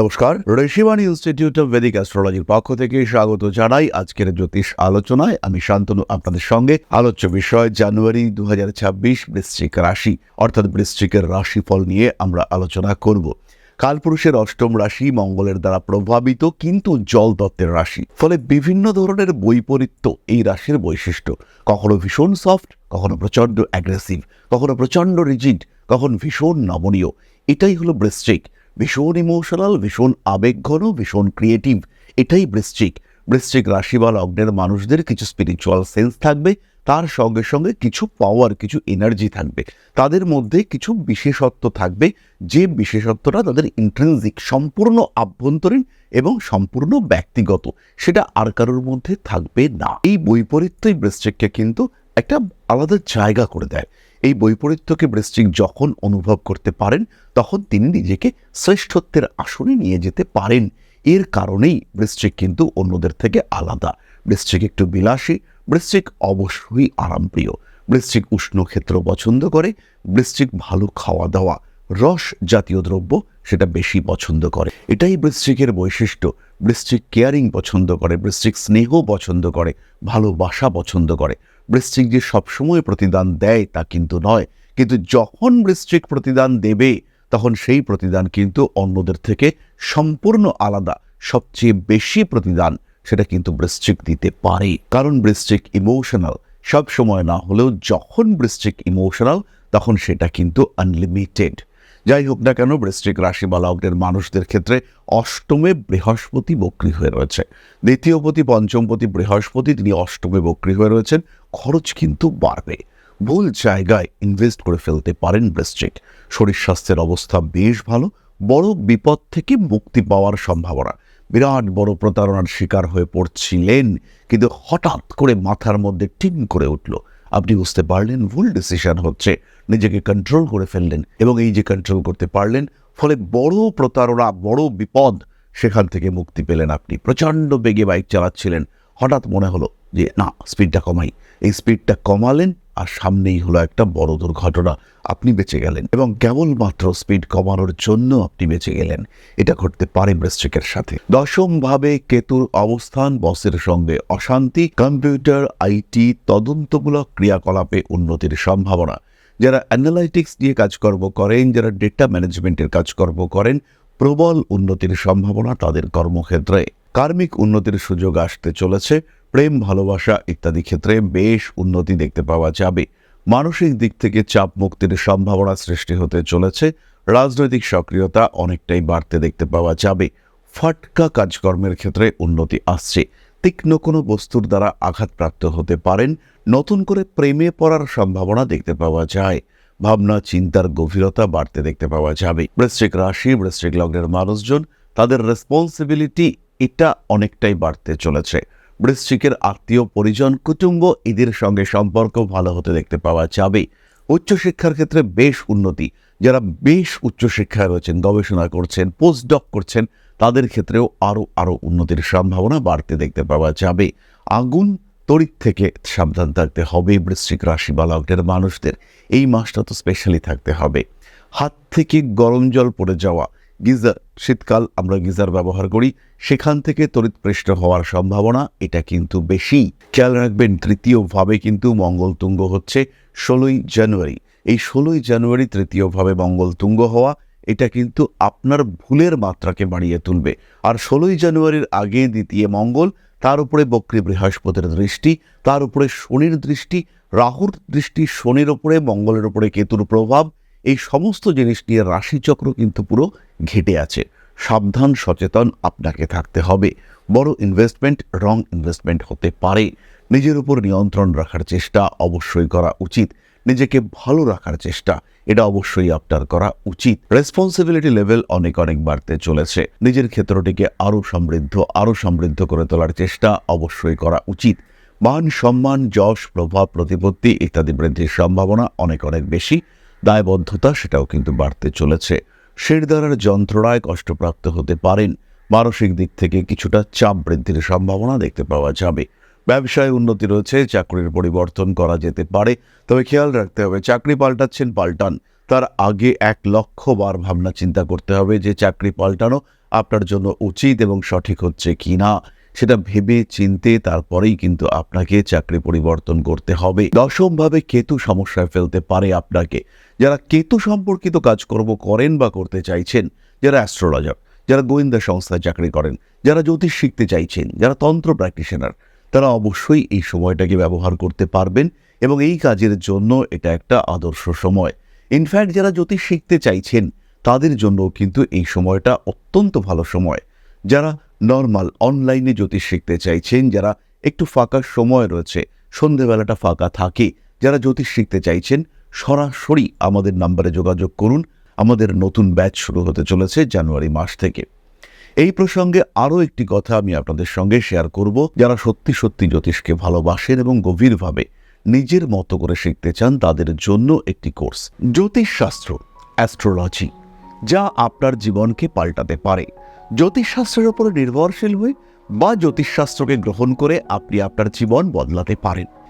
নমস্কার Rishibani institute of Vedic অ্যাস্ট্রোলজির পক্ষ থেকে স্বাগত জানাই আজকের জ্যোতিষ আলোচনায়। আমি শান্তনু, আপনাদের সঙ্গে আলোচ্য বিষয় জানুয়ারি দু বৃশ্চিক রাশি, অর্থাৎ বৃশ্চিকের রাশিফল নিয়ে আমরা আলোচনা করব। কালপুরুষের অষ্টম রাশি মঙ্গলের দ্বারা প্রভাবিত, কিন্তু জল তত্ত্বের রাশি, ফলে বিভিন্ন ধরনের বৈপরীত্য এই রাশির বৈশিষ্ট্য। কখনো ভীষণ সফট, কখনো প্রচণ্ড অ্যাগ্রেসিভ কখনো প্রচণ্ড রিজিড কখন ভীষণ নমনীয়। এটাই হলো বৃশ্চিক। ভীষণ ইমোশনাল ভীষণ আবেগঘন, ভীষণ ক্রিয়েটিভ এটাই বৃশ্চিক। বৃশ্চিক রাশি বা লগ্নের মানুষদের কিছু স্পিরিচুয়াল সেন্স থাকবে, তার সঙ্গে সঙ্গে কিছু পাওয়ার কিছু এনার্জি থাকবে। তাদের মধ্যে কিছু বিশেষত্ব থাকবে, যে বিশেষত্বটা তাদের ইন্ট্রেন্সিক সম্পূর্ণ আভ্যন্তরীণ এবং সম্পূর্ণ ব্যক্তিগত, সেটা আর কারোর মধ্যে থাকবে না। এই বৈপরীত্যই বৃশ্চিককে কিন্তু একটা আলাদা জায়গা করে দেয়। এই বৈপরীত্যকে বৃশ্চিক যখন অনুভব করতে পারেন, তখন তিনি নিজেকে শ্রেষ্ঠত্বের আসনে নিয়ে যেতে পারেন। এর কারণেই বৃশ্চিক কিন্তু অন্যদের থেকে আলাদা। বৃশ্চিক একটু বিলাসী, বৃশ্চিক অবশ্যই আরামপ্রিয়। বৃশ্চিক উষ্ণ ক্ষেত্র পছন্দ করে, বৃশ্চিক ভালো খাওয়া দাওয়া রস জাতীয় দ্রব্য সেটা বেশি পছন্দ করে। এটাই বৃশ্চিকের বৈশিষ্ট্য। বৃশ্চিক কেয়ারিং পছন্দ করে, বৃশ্চিক স্নেহ পছন্দ করে ভালোবাসা পছন্দ করে। বৃশ্চিক যে সবসময় প্রতিদান দেয় তা কিন্তু নয়। কিন্তু যখন বৃশ্চিক প্রতিদান দেবে, তখন সেই প্রতিদান কিন্তু অন্যদের থেকে সম্পূর্ণ আলাদা। সবচেয়ে বেশি প্রতিদান সেটা কিন্তু বৃশ্চিক দিতে পারে। কারণ বৃশ্চিক ইমোশনাল সব সময় না হলেও যখন বৃশ্চিক ইমোশনাল তখন সেটা কিন্তু আনলিমিটেড যাই হোক না কেন, বৃশ্চিক রাশি বা লগ্নের মানুষদের ক্ষেত্রে অষ্টমে বৃহস্পতি বক্রী হয়ে রয়েছে। দ্বিতীয়পতি, পঞ্চমপতি, বৃহস্পতি, তিনি অষ্টমে বক্রী হয়ে রয়েছেন। খরচ কিন্তু বাড়বে। ভুল জায়গায় ইনভেস্ট করে ফেলতে পারেন বৃশ্চিক। শরীর স্বাস্থ্যের অবস্থা বেশ ভালো। বড় বিপদ থেকে মুক্তি পাওয়ার সম্ভাবনা। বিরাট বড় প্রতারণার শিকার হয়ে পড়ছিলেন, কিন্তু হঠাৎ করে মাথার মধ্যে টিম করে উঠল। আপনি বুঝতে পারলেন ভুল ডিসিশন হচ্ছে। নিজেকে কন্ট্রোল করে ফেললেন এবং এই যে কন্ট্রোল করতে পারলেন, ফলে বড় প্রতারণা, বড় বিপদ সেখান থেকে মুক্তি পেলেন আপনি। প্রচণ্ড বেগে বাইক চালাচ্ছিলেন। হঠাৎ মনে হলো যে, না স্পিডটা কমাই। এই স্পিডটা কমালেন আর সামনেই হলো একটা বড় দুর্ঘটনা। আপনি বেঁচে গেলেন এবং কেবলমাত্র স্পিড কমানোর জন্য আপনি বেঁচে গেলেন। এটা ঘটতে পারে বৃশ্চিকের সাথে। দশম ভাবে কেতুর অবস্থান, বসের সঙ্গে অশান্তি, কম্পিউটার, আইটি, তদন্তমূলক ক্রিয়াকলাপে উন্নতির সম্ভাবনা। যারা অ্যানালাইটিক্স নিয়ে কাজকর্ম করেন, যারা ডেটা ম্যানেজমেন্টের কাজকর্ম করেন, প্রবল উন্নতির সম্ভাবনা তাদের কর্মক্ষেত্রে। কার্মিক উন্নতির সুযোগ আসতে চলেছে। প্রেম, ভালোবাসা ইত্যাদি ক্ষেত্রে বেশ উন্নতি দেখতে পাওয়া যাবে। মানসিক দিক থেকে চাপ মুক্তির সম্ভাবনা সৃষ্টি হতে চলেছে। রাজনৈতিক সক্রিয়তা অনেকটাই বাড়তে দেখতে পাওয়া যাবে। ফাটকা কাজকর্মের ক্ষেত্রে উন্নতি আসছে। তীক্ষ্ণ কোনো বস্তুর দ্বারা আঘাতপ্রাপ্ত হতে পারেন। নতুন করে প্রেমে পড়ার সম্ভাবনা দেখতে পাওয়া যায়। ভাবনা, চিন্তার গভীরতা বাড়তে দেখতে পাওয়া যাবে। বৃশ্চিক রাশি, বৃশ্চিক লগ্নের মানুষজন, তাদের রেসপন্সিবিলিটি এটা অনেকটাই বাড়তে চলেছে। বৃশ্চিকের আত্মীয় পরিজন কুটুম্ব এদের সঙ্গে সম্পর্ক ভালো হতে দেখতে পাওয়া যাবে। উচ্চশিক্ষার ক্ষেত্রে বেশ উন্নতি। যারা বেশ উচ্চশিক্ষায় রয়েছেন, গবেষণা করছেন পোস্ট ডক করছেন, তাদের ক্ষেত্রেও আরও আরও উন্নতির সম্ভাবনা বাড়তে দেখতে পাওয়া যাবে। আগুন তড়িৎ থেকে সাবধান থাকতে হবে বৃশ্চিক রাশি বা লগ্নের মানুষদের। এই মাসটা তো স্পেশালি থাকতে হবে। হাত থেকে গরম জল পড়ে যাওয়া গিজার শীতকাল আমরা গিজার ব্যবহার করি। সেখান থেকে তড়িৎপৃষ্ট হওয়ার সম্ভাবনা, এটা কিন্তু বেশি। খেয়াল রাখবেন, তৃতীয়ভাবে কিন্তু মঙ্গল তুঙ্গ হচ্ছে ষোলোই জানুয়ারি। এই ষোলোই জানুয়ারি তৃতীয়ভাবে মঙ্গল তুঙ্গ হওয়া, এটা কিন্তু আপনার ভুলের মাত্রাকে বাড়িয়ে তুলবে। আর ষোলোই জানুয়ারির আগে দ্বিতীয় মঙ্গল, তার উপরে বক্রী বৃহস্পতির দৃষ্টি, তার উপরে শনির দৃষ্টি, রাহুর দৃষ্টি, শনির উপরে মঙ্গলের উপরে কেতুর প্রভাব এই সমস্ত জিনিস নিয়ে রাশিচক্র কিন্তু পুরো ঘেটে আছে। সাবধান, সচেতন আপনাকে থাকতে হবে। বড় ইনভেস্টমেন্ট রং ইনভেস্টমেন্ট হতে পারে। নিজের উপর নিয়ন্ত্রণ রাখার চেষ্টা অবশ্যই করা উচিত। নিজেকে ভালো রাখার চেষ্টা, এটা অবশ্যই আপনার করা উচিত। রেসপন্সিবিলিটি লেভেল অনেক অনেক বাড়তে চলেছে। নিজের ক্ষেত্রটিকে আরও সমৃদ্ধ আরও সমৃদ্ধ করে তোলার চেষ্টা অবশ্যই করা উচিত। মান সম্মান, যশ, প্রভাব, প্রতিপত্তি ইত্যাদি বৃদ্ধির সম্ভাবনা অনেক অনেক বেশি। দায়বদ্ধতা সেটাও কিন্তু বাড়তে চলেছে। শিরদারার যন্ত্রণায় কষ্টপ্রাপ্ত হতে পারেন। মানসিক দিক থেকে কিছুটা চাপ বৃদ্ধির সম্ভাবনা দেখতে পাওয়া যাবে। ব্যবসায় উন্নতি রয়েছে, চাকরির পরিবর্তন করা যেতে পারে। তবে খেয়াল রাখতে হবে, চাকরি পাল্টাচ্ছেন পাল্টান। তার আগে এক লক্ষ বার ভাবনা চিন্তা করতে হবে যে চাকরি পাল্টানো আপনার জন্য উচিত এবং সঠিক হচ্ছে কি না সেটা ভেবে চিনতে তারপরেই কিন্তু আপনাকে চাকরি পরিবর্তন করতে হবে। দশমভাবে কেতু সমস্যায় ফেলতে পারে আপনাকে। যারা কেতু সম্পর্কিত কাজকর্ম করেন বা করতে চাইছেন, যারা অ্যাস্ট্রোলজার যারা গোয়েন্দা সংস্থায় চাকরি করেন, যারা জ্যোতিষ শিখতে চাইছেন, যারা তন্ত্র প্র্যাকটিশনার তারা অবশ্যই এই সময়টাকে ব্যবহার করতে পারবেন এবং এই কাজের জন্য এটা একটা আদর্শ সময়। ইনফ্যাক্ট যারা জ্যোতিষ শিখতে চাইছেন, তাদের জন্য কিন্তু এই সময়টা অত্যন্ত ভালো সময়। যারা নর্মাল অনলাইনে জ্যোতিষ শিখতে চাইছেন, যারা একটু ফাঁকা সময় রয়েছে, সন্ধেবেলাটা ফাঁকা থাকে, যারা জ্যোতিষ শিখতে চাইছেন সরাসরি আমাদের নাম্বারে যোগাযোগ করুন। আমাদের নতুন ব্যাচ শুরু হতে চলেছে জানুয়ারি মাস থেকে। এই প্রসঙ্গে আরও একটি কথা আমি আপনাদের সঙ্গে শেয়ার করব। যারা সত্যি সত্যি জ্যোতিষকে ভালোবাসেন এবং গভীরভাবে নিজের মতো করে শিখতে চান, তাদের জন্য একটি কোর্স, জ্যোতিষশাস্ত্র, অ্যাস্ট্রোলজি, যা আপনার জীবনকে পাল্টাতে পারে। জ্যোতিষশাস্ত্রের উপরে নির্ভরশীল হয়ে বা জ্যোতিষশাস্ত্রকে গ্রহণ করে আপনি আপনার জীবন বদলাতে পারেন।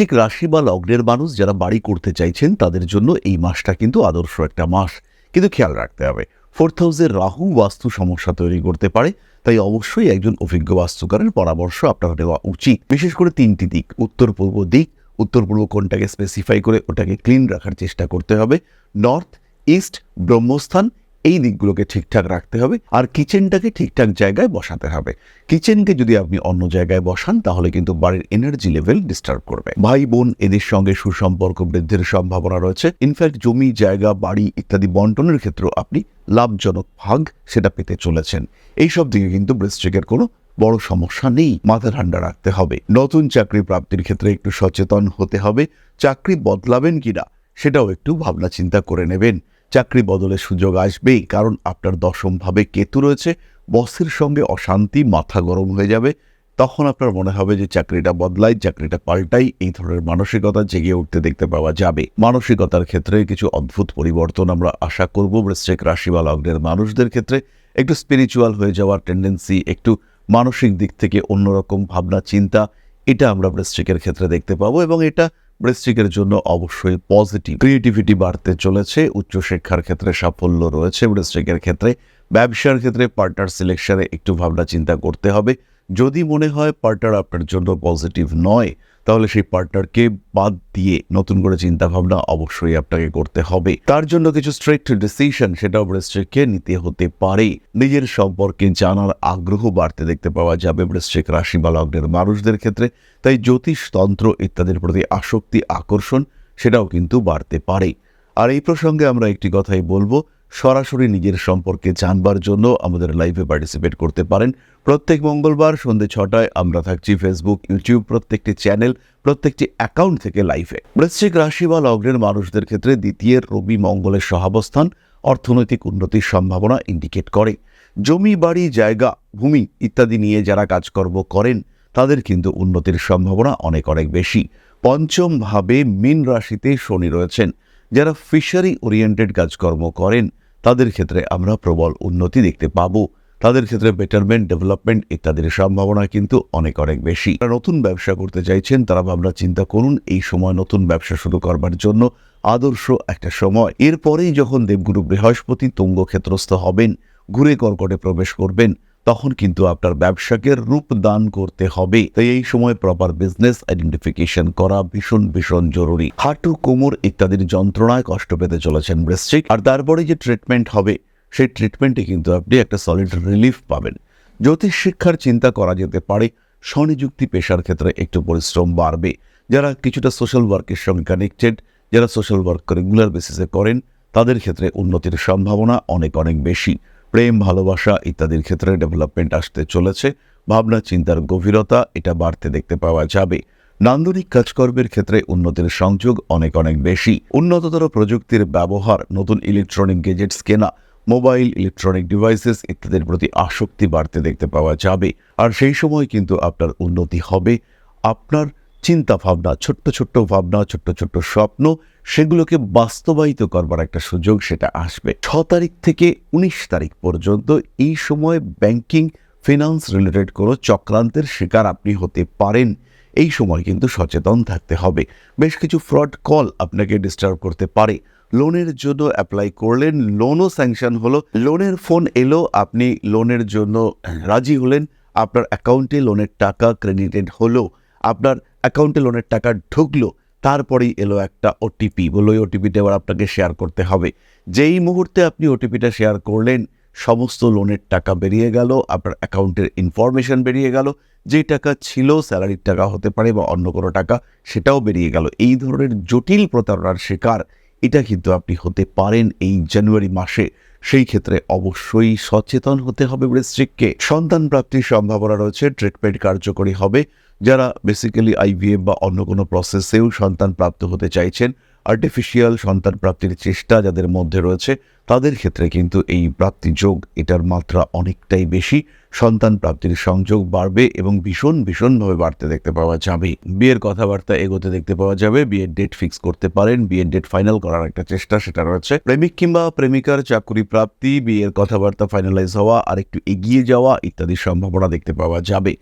ঠিক রাশি বা লগ্নের মানুষ যারা বাড়ি করতে চাইছেন, তাদের জন্য এই মাসটা কিন্তু আদর্শ একটা মাস। কিন্তু খেয়াল রাখতে হবে, ফোর্থ হাউসের রাহু বাস্তু সমস্যা তৈরি করতে পারে, তাই অবশ্যই একজন অভিজ্ঞ বাস্তুকারের পরামর্শ আপনার নেওয়া উচিত। বিশেষ করে তিনটি দিক, উত্তর পূর্ব দিক, উত্তর পূর্ব কোনটাকে স্পেসিফাই করে ওটাকে ক্লিন রাখার চেষ্টা করতে হবে নর্থ ইস্ট ব্রহ্মস্থান এই দিকগুলোকে ঠিকঠাক রাখতে হবে আর কিচেনটাকে ঠিকঠাক জায়গায় বসাতে হবে। কিচেনকে যদি আপনি অন্য জায়গায় বসান, তাহলে কিন্তু বাড়ির এনার্জি লেভেল ডিস্টার্ব করবে। ভাই বোন এদের সঙ্গে সুসম্পর্ক বৃদ্ধির সম্ভাবনা রয়েছে। ইনফ্যাক্ট জমি, জায়গা, বাড়ি ইত্যাদি বন্টনের ক্ষেত্রেও আপনি লাভজনক ভাগ সেটা পেতে চলেছেন। এইসব দিকে কিন্তু বৃশ্চিকের কোনো বড় সমস্যা নেই। মাথা ঠান্ডা রাখতে হবে। নতুন চাকরি প্রাপ্তির ক্ষেত্রে একটু সচেতন হতে হবে। চাকরি বদলাবেন কিনা, সেটাও একটু ভাবনা চিন্তা করে নেবেন। চাকরি বদলের সুযোগ আসবেই, কারণ আপনার দশমভাবে কেতু রয়েছে, বসের সঙ্গে অশান্তি, মাথা গরম হয়ে যাবে, তখন আপনার মনে হবে যে চাকরিটা বদলাই, চাকরিটা পাল্টাই, এই ধরনের মানসিকতা জেগে উঠতে দেখতে পাওয়া যাবে। মানসিকতার ক্ষেত্রে কিছু অদ্ভুত পরিবর্তন আমরা আশা করব। বৃশ্চিক রাশি বা লগ্নের মানুষদের ক্ষেত্রে একটু স্পিরিচুয়াল হয়ে যাওয়ার টেন্ডেন্সি একটু মানসিক দিক থেকে অন্যরকম ভাবনা, চিন্তা, এটা আমরা বৃশ্চিকের ক্ষেত্রে দেখতে পাবো এবং এটা বৃশ্চিকের জন্য অবশ্যই পজিটিভ ক্রিয়েটিভিটি বাড়তে চলেছে, উচ্চশিক্ষার ক্ষেত্রে সাফল্য রয়েছে, বৃশ্চিকের ক্ষেত্রে ব্যবসার ক্ষেত্রে পার্টনার সিলেকশনে একটু ভাবনা চিন্তা করতে হবে। যদি মনে হয় পার্টনার আপনার জন্য পজিটিভ নয় তাহলে সেই পার্টনারকে বাদ দিয়ে নতুন করে চিন্তা ভাবনা অবশ্যই আপনাকে করতে হবে। তার জন্য কিছু স্ট্রিক্ট ডিসিশন সেটাও বৃশ্চিককে নিতে হতে পারে। নিজের সম্পর্কে জানার আগ্রহ বাড়তে দেখতে পাওয়া যাবে বৃশ্চিক রাশি বা লগ্নের মানুষদের ক্ষেত্রে। তাই জ্যোতিষ তন্ত্র ইত্যাদির প্রতি আসক্তি, আকর্ষণ সেটাও কিন্তু বাড়তে পারে। আর এই প্রসঙ্গে আমরা একটি কথাই বলব সরাসরি নিজের সম্পর্কে জানবার জন্য আমাদের লাইভে পার্টিসিপেট করতে পারেন। প্রত্যেক মঙ্গলবার সন্ধে ছটায় আমরা থাকছি ফেসবুক ইউটিউব প্রত্যেকটি চ্যানেল প্রত্যেকটি অ্যাকাউন্ট থেকে লাইভে বৃশ্চিক রাশি বা লগ্নের মানুষদের ক্ষেত্রে দ্বিতীয় রবি মঙ্গলের সহাবস্থান অর্থনৈতিক উন্নতির সম্ভাবনা ইন্ডিকেট করে। জমি, বাড়ি, জায়গা, ভূমি ইত্যাদি নিয়ে যারা কাজকর্ম করেন, তাদের কিন্তু উন্নতির সম্ভাবনা অনেক অনেক বেশি। পঞ্চমভাবে মীন রাশিতে শনি রয়েছেন। যারা ফিশারি ওরিয়েন্টেড কাজকর্ম করেন, তাদের ক্ষেত্রে আমরা প্রবল উন্নতি দেখতে পাবো। তাদের ক্ষেত্রে বেটারমেন্ট ডেভেলপমেন্ট ইত্যাদির সম্ভাবনা কিন্তু অনেক অনেক বেশি। যারা নতুন ব্যবসা করতে চাইছেন, তারা ভাবনা চিন্তা করুন, এই সময় নতুন ব্যবসা শুরু করবার জন্য আদর্শ একটা সময়। এরপরেই যখন দেবগুরু বৃহস্পতি তুঙ্গ ক্ষেত্রস্থ হবেন, ঘুরে কর্কটে প্রবেশ করবেন তখন কিন্তু আপনার ব্যবসাকে রূপ দান করতে হবে। তাই এই সময় প্রপার বিজনেস আইডেন্টিফিকেশন করা ভীষণ ভীষণ জরুরি। হাঁটু, কোমর ইত্যাদির যন্ত্রণায় কষ্ট পেতে চলেছেন বৃশ্চিক। আর তারপরে যে ট্রিটমেন্ট হবে, সেই ট্রিটমেন্টে কিন্তু আপনি একটা সলিড রিলিফ পাবেন। জ্যোতিষ শিক্ষার চিন্তা করা যেতে পারে, স্বনিযুক্তি পেশার ক্ষেত্রে একটু পরিশ্রম বাড়বে। যারা কিছুটা সোশ্যাল ওয়ার্কের সঙ্গে কানেক্টেড যারা সোশ্যাল ওয়ার্ক রেগুলার বেসিসে করেন, তাদের ক্ষেত্রে উন্নতির সম্ভাবনা অনেক অনেক বেশি। প্রেম, ভালোবাসা ইত্যাদির ক্ষেত্রে ডেভেলপমেন্ট আসতে চলেছে। ভাবনা, চিন্তার গভীরতা এটা বাড়তে দেখতে পাওয়া যাবে। নান্দনিক কাজকর্মের ক্ষেত্রে উন্নতির সংযোগ অনেক অনেক বেশি। উন্নততর প্রযুক্তির ব্যবহার, নতুন ইলেকট্রনিক গেজেটস কেনা মোবাইল ইলেকট্রনিক ডিভাইসেস ইত্যাদির প্রতি আসক্তি বাড়তে দেখতে পাওয়া যাবে। আর সেই সময় কিন্তু আপনার উন্নতি হবে। আপনার চিন্তা ভাবনা ছোট্ট ছোট্ট ভাবনা, ছোট্ট ছোট্ট স্বপ্ন সেগুলোকে বাস্তবায়িত করবার একটা সুযোগ সেটা আসবে। ছ তারিখ থেকে উনিশ তারিখ পর্যন্ত এই সময় ব্যাংকিং, ফিনান্স রিলেটেড কোনো চক্রান্তের শিকার আপনি হতে পারেন। এই সময় কিন্তু সচেতন থাকতে হবে। বেশ কিছু ফ্রড কল আপনাকে ডিস্টার্ব করতে পারে। লোনের জন্য অ্যাপ্লাই করলেন, লোনও স্যাংশন হলো, লোনের ফোন এলো, আপনি লোনের জন্য রাজি হলেন, আপনার অ্যাকাউন্টে লোনের টাকা ক্রেডিটেড হলো, আপনার অ্যাকাউন্টে লোনের টাকা ঢুকলো তারপরেই এলো একটা ওটিপি বলল ওই ওটিপিটা এবার আপনাকে শেয়ার করতে হবে। যেই মুহূর্তে আপনি ওটিপিটা শেয়ার করলেন, সমস্ত লোনের টাকা বেরিয়ে গেল, আপনার অ্যাকাউন্টের ইনফরমেশন বেরিয়ে গেল যে টাকা ছিল স্যালারির টাকা হতে পারে বা অন্য কোনো টাকা, সেটাও বেরিয়ে গেল। এই ধরনের জটিল প্রতারণার শিকার এটা কিন্তু আপনি হতে পারেন এই জানুয়ারি মাসে। সেই ক্ষেত্রে অবশ্যই সচেতন হতে হবে বৃশ্চিককে। সন্তান প্রাপ্তির সম্ভাবনা রয়েছে ট্রিটমেন্ট কার্যকরী হবে। যারা বেসিক্যালি আইভিএফ বা অন্য কোনো প্রসেসেও সন্তান প্রাপ্ত হতে চাইছেন আর্টিফিশিয়াল সন্তান প্রাপ্তির চেষ্টা যাদের মধ্যে রয়েছে, তাদের ক্ষেত্রে কিন্তু এই প্রাপ্তিযোগ এটার মাত্রা অনেকটাই বেশি। সন্তান প্রাপ্তির সংযোগ বাড়বে এবং ভীষণ ভীষণভাবে বাড়তে দেখতে পাওয়া যাবে। বিয়ের কথাবার্তা এগোতে দেখতে পাওয়া যাবে, বিয়ের ডেট ফিক্স করতে পারেন, বিয়ের ডেট ফাইনাল করার একটা চেষ্টা সেটা রয়েছে। প্রেমিক কিংবা প্রেমিকার চাকুরি প্রাপ্তি, বিয়ের কথাবার্তা ফাইনালাইজ হওয়া আর একটু এগিয়ে যাওয়া ইত্যাদির সম্ভাবনা দেখতে পাওয়া যাবে।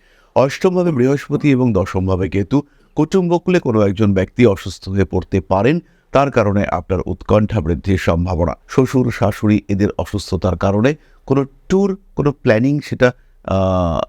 অষ্টমভাবে বৃহস্পতি এবং দশমভাবে কেতু। কুটুম্বকুলে কোনো একজন ব্যক্তি অসুস্থ হয়ে পড়তে পারেন, তার কারণে আপনার উৎকণ্ঠা বৃদ্ধির সম্ভাবনা। শ্বশুর, শাশুড়ি এদের অসুস্থতার কারণে কোনো ট্যুর কোনো প্ল্যানিং সেটা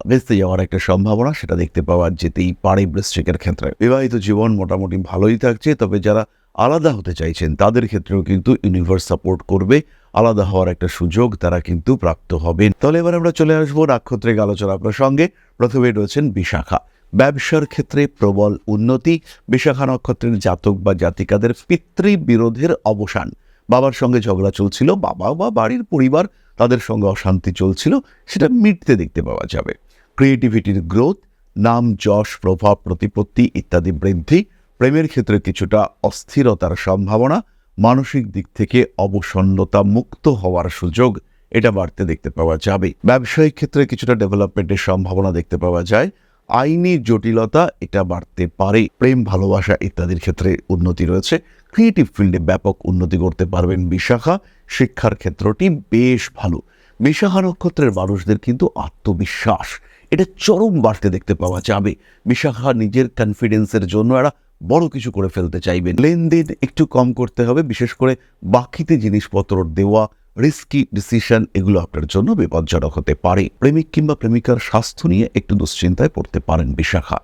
ভেস্তে যাওয়ার একটা সম্ভাবনা সেটা দেখতে পাওয়া যেতেই পারে বৃশ্চিকের ক্ষেত্রে। বিবাহিত জীবন মোটামুটি ভালোই থাকছে, তবে যারা আলাদা হতে চাইছেন তাদের ক্ষেত্রেও কিন্তু ইউনিভার্স সাপোর্ট করবে। আলাদা হওয়ার একটা সুযোগ তারা কিন্তু প্রাপ্ত হবেন। তাহলে এবার আমরা চলে আসব নাক্ষত্রিক আলোচনা প্রসঙ্গে প্রথমে রয়েছেন বিশাখা। ব্যবসার ক্ষেত্রে প্রবল উন্নতি, বিশাখা নক্ষত্রের জাতক বা জাতিকাদের পিতৃ বিরোধের অবসান। বাবার সঙ্গে ঝগড়া চলছিল বাবা বা বাড়ির পরিবার তাদের সঙ্গে অশান্তি চলছিল, সেটা মিটতে দেখতে পাওয়া যাবে। ক্রিয়েটিভিটির গ্রোথ, নাম, যশ, প্রভাব, প্রতিপত্তি ইত্যাদি বৃদ্ধি, প্রেমের ক্ষেত্রে কিছুটা অস্থিরতার সম্ভাবনা মানসিক দিক থেকে অবসন্নতা মুক্ত হওয়ার সুযোগ এটা বাড়তে দেখতে পাওয়া যাবে। ব্যবসায়িক ক্ষেত্রে কিছুটা ডেভেলপমেন্টের সম্ভাবনা দেখতে পাওয়া যায়। আইনি জটিলতা এটা বাড়তে পারে। প্রেম, ভালোবাসা ইত্যাদির ক্ষেত্রে উন্নতি রয়েছে। ক্রিয়েটিভ ফিল্ডে ব্যাপক উন্নতি করতে পারবেন বিশাখা। শিক্ষার ক্ষেত্রটি বেশ ভালো। বিশাখা নক্ষত্রের মানুষদের কিন্তু আত্মবিশ্বাস, এটা চরম বাড়তে দেখতে পাওয়া যাবে। বিশাখা নিজের কনফিডেন্সের জন্য একটা বড় কিছু করে ফেলতে চাইবেন লেনদেন একটু কম করতে হবে, বিশেষ করে বাকিতে জিনিসপত্র দেওয়া রিস্কি ডিসিশন এগুলো আপনার জন্য বিপজ্জনক হতে পারে। প্রেমিক কিংবা প্রেমিকার স্বাস্থ্য নিয়ে একটু দুশ্চিন্তায় পড়তে পারেন বিশাখা।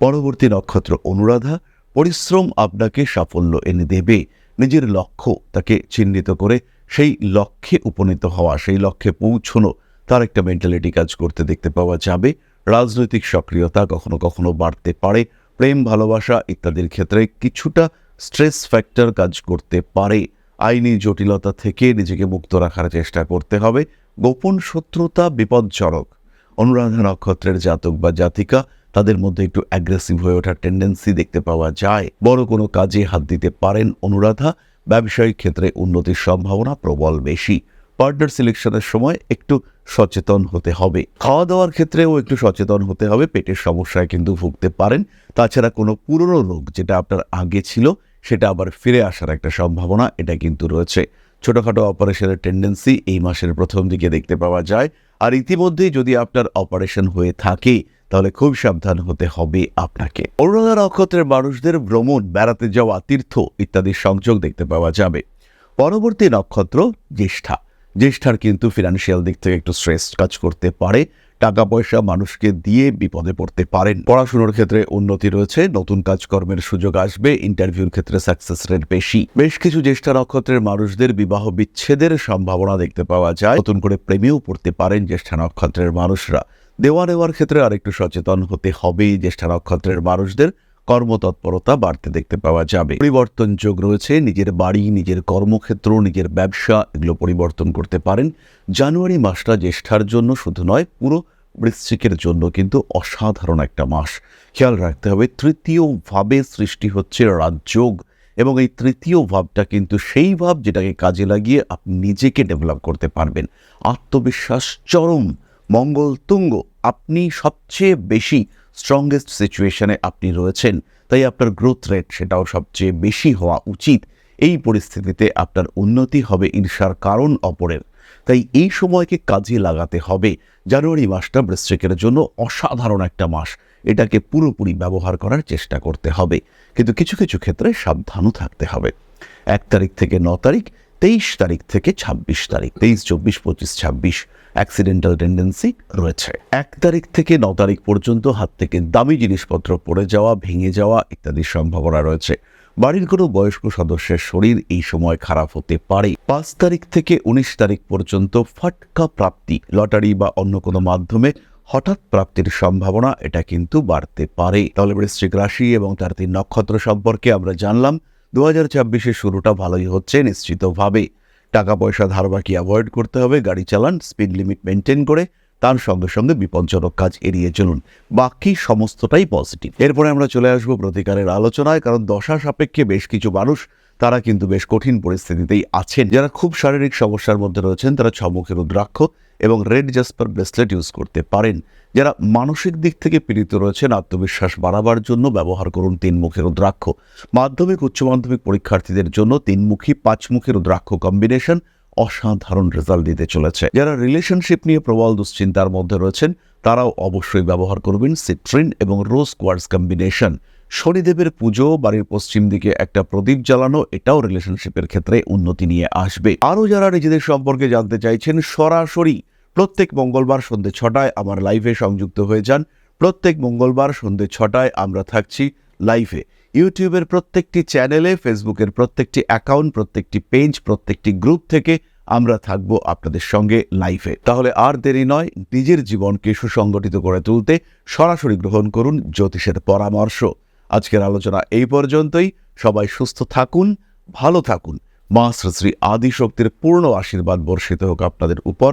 পরবর্তী নক্ষত্র অনুরাধা, পরিশ্রম আপনাকে সাফল্য এনে দেবে। নিজের লক্ষ্য তাকে চিহ্নিত করে সেই লক্ষ্যে উপনীত হওয়া, সেই লক্ষ্যে পৌঁছনো, তার একটা মেন্টালিটি কাজ করতে দেখতে পাওয়া যাবে। রাজনৈতিক সক্রিয়তা কখনো কখনো বাড়তে পারে। প্রেম, ভালোবাসা ইত্যাদির ক্ষেত্রে কিছুটা স্ট্রেস ফ্যাক্টর কাজ করতে পারে। আইনি জটিলতা থেকে নিজেকে মুক্ত রাখার চেষ্টা করতে হবে। গোপন শত্রুতা বিপজ্জনক। অনুরাধা নক্ষত্রের জাতক বা জাতিকা তাদের মধ্যে একটু অ্যাগ্রেসিভ হয়ে ওঠার টেন্ডেন্সি দেখতে পাওয়া যায়। বড় কোনো কাজে হাত দিতে পারেন অনুরাধা। ব্যবসায়িক ক্ষেত্রে উন্নতির সম্ভাবনা প্রবল বেশি। পার্টনার সিলেকশনের সময় একটু সচেতন হতে হবে। খাওয়া দাওয়ার ক্ষেত্রেও একটু সচেতন হতে হবে, পেটের সমস্যায় কিন্তু ভুগতে পারেন। তাছাড়া কোনো পুরনো রোগ যেটা আপনার আগে ছিল, সেটা আবার ফিরে আসার একটা সম্ভাবনা এটা কিন্তু রয়েছে। ছোটোখাটো অপারেশনের টেন্ডেন্সি এই মাসের প্রথম দিকে দেখতে পাওয়া যায়। আর ইতিমধ্যেই যদি আপনার অপারেশন হয়ে থাকে, তাহলে খুব সাবধান হতে হবে আপনাকে। অরুণা নক্ষত্রের মানুষদের ভ্রমণ, বেড়াতে যাওয়া, তীর্থ ইত্যাদির সংযোগ দেখতে পাওয়া যাবে। পরবর্তী নক্ষত্র জ্যেষ্ঠা। জ্যেষ্ঠার কিন্তু ফিনান্সিয়াল দিক থেকে একটু স্ট্রেস কাজ করতে পারে। টাকা পয়সা মানুষকে দিয়ে বিপদে পড়তে পারেন। পড়াশোনার ক্ষেত্রে উন্নতি রয়েছে, নতুন কাজকর্মের সুযোগ আসবে ইন্টারভিউর ক্ষেত্রে সাকসেস রেট বেশি। বেশ কিছু জ্যেষ্ঠ নক্ষত্রের মানুষদের বিবাহ বিচ্ছেদের সম্ভাবনা দেখতে পাওয়া যায়। নতুন করে প্রেমেও পড়তে পারেন জ্যেষ্ঠ নক্ষত্রের মানুষরা। দেওয়া নেওয়ার ক্ষেত্রে আরেকটু সচেতন হতে হবে জ্যেষ্ঠ নক্ষত্রের মানুষদের। কর্মতৎপরতা বাড়তে দেখতে পাওয়া যাবে। পরিবর্তন যোগ রয়েছে, নিজের বাড়ি, নিজের কর্মক্ষেত্র, নিজের ব্যবসা এগুলো পরিবর্তন করতে পারেন। জানুয়ারি মাসটা জ্যেষ্ঠার জন্য শুধু নয়, পুরো বৃশ্চিকের জন্য কিন্তু অসাধারণ একটা মাস। খেয়াল রাখতে হবে, তৃতীয় ভাবে সৃষ্টি হচ্ছে রাজযোগ এবং এই তৃতীয় ভাবটা কিন্তু সেই ভাব যেটাকে কাজে লাগিয়ে আপনি নিজেকে ডেভেলপ করতে পারবেন। আত্মবিশ্বাস চরম, মঙ্গল তুঙ্গ, আপনি সবচেয়ে বেশি স্ট্রংগেস্ট সিচুয়েশনে আপনি রয়েছেন, তাই আপনার গ্রোথ রেট সেটাও সবচেয়ে বেশি হওয়া উচিত। এই পরিস্থিতিতে আপনার উন্নতি হবে, ঈর্ষার কারণ অপরের। তাই এই সময়কে কাজে লাগাতে হবে। জানুয়ারি মাসটা বৃশ্চিকের জন্য অসাধারণ একটা মাস। এটাকে পুরোপুরি ব্যবহার করার চেষ্টা করতে হবে। কিন্তু কিছু কিছু ক্ষেত্রে সাবধানও থাকতে হবে। এক তারিখ থেকে ন তারিখ, তেইশ তারিখ থেকে ছাব্বিশ তারিখ, তেইশ, চব্বিশ, পঁচিশ, ছাব্বিশ। অ্যাক্সিডেন্টাল টেন্ডেন্সি রয়েছে। এক তারিখ থেকে ন তারিখ পর্যন্ত হাত থেকে দামি জিনিসপত্র পড়ে যাওয়া, ভেঙে যাওয়া ইত্যাদির সম্ভাবনা রয়েছে। বাড়ির কোনো বয়স্ক সদস্যের শরীর এই সময় খারাপ হতে পারে। পাঁচ তারিখ থেকে উনিশ তারিখ পর্যন্ত ফাটকা প্রাপ্তি, লটারি বা অন্য কোনো মাধ্যমে হঠাৎ প্রাপ্তির সম্ভাবনা এটা কিন্তু বাড়তে পারে। তাহলে বৃশ্চিক রাশি এবং তার তিন নক্ষত্র সম্পর্কে আমরা জানলাম। দু হাজার শুরুটা ভালোই হচ্ছে নিশ্চিতভাবে। টাকা পয়সা ধার বাকি অ্যাভয়েড করতে হবে, গাড়ি চালান স্পিড লিমিট মেনটেন করে, তার সঙ্গে সঙ্গে বিপজ্জনক কাজ এড়িয়ে চলুন। বাকি সমস্তটাই পজিটিভ এরপরে আমরা চলে আসব প্রতিকারের আলোচনায়, কারণ দশা সাপেক্ষে বেশ কিছু মানুষ, তারা কিন্তু বেশ কঠিন পরিস্থিতিতেই আছেন। যারা খুব শারীরিক সমস্যার মধ্যে রয়েছেন, তারা ছমুখের রুদ্রাক্ষ এবং রেড জাসপার ব্রেসলেট ইউজ করতে পারেন। যারা মানসিক দিক থেকে পীড়িত রয়েছেন, আত্মবিশ্বাস বাড়াবার জন্য ব্যবহার করুন তিন মুখের রুদ্রাক্ষ। মাধ্যমিক, উচ্চ মাধ্যমিক পরীক্ষার্থীদের জন্য তিনমুখী পাঁচমুখী রুদ্রাক্ষ কম্বিনেশন অসাধারণ রেজাল্ট দিতে চলেছে। যারা রিলেশনশিপ নিয়ে প্রবল দুশ্চিন্তার মধ্যে রয়েছেন, তারাও অবশ্যই ব্যবহার করবেন সিট্রিন এবং রোজ কোয়ার্স কম্বিনেশন শনিদেবের পুজো, বাড়ির পশ্চিম দিকে একটা প্রদীপ জ্বালানো, এটাও রিলেশনশিপের ক্ষেত্রে উন্নতি নিয়ে আসবে। আরও যারা নিজেদের সম্পর্কে জানতে চাইছেন, সরাসরি প্রত্যেক মঙ্গলবার সন্ধ্যে ছটায় আমার লাইভে সংযুক্ত হয়ে যান। প্রত্যেক মঙ্গলবার সন্ধ্যে ছটায় আমরা থাকছি লাইভে ইউটিউবের প্রত্যেকটি চ্যানেলে ফেসবুকের প্রত্যেকটি অ্যাকাউন্ট প্রত্যেকটি পেজ প্রত্যেকটি গ্রুপ থেকে আমরা থাকব আপনাদের সঙ্গে লাইভে তাহলে আর দেরি নয়, নিজের জীবনকে সুসংগঠিত করে তুলতে সরাসরি গ্রহণ করুন জ্যোতিষের পরামর্শ। আজকের আলোচনা এই পর্যন্তই। সবাই সুস্থ থাকুন, ভালো থাকুন। মা শ্রী আদিশক্তির পূর্ণ আশীর্বাদ বর্ষিত হোক আপনাদের উপর।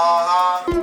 Aha.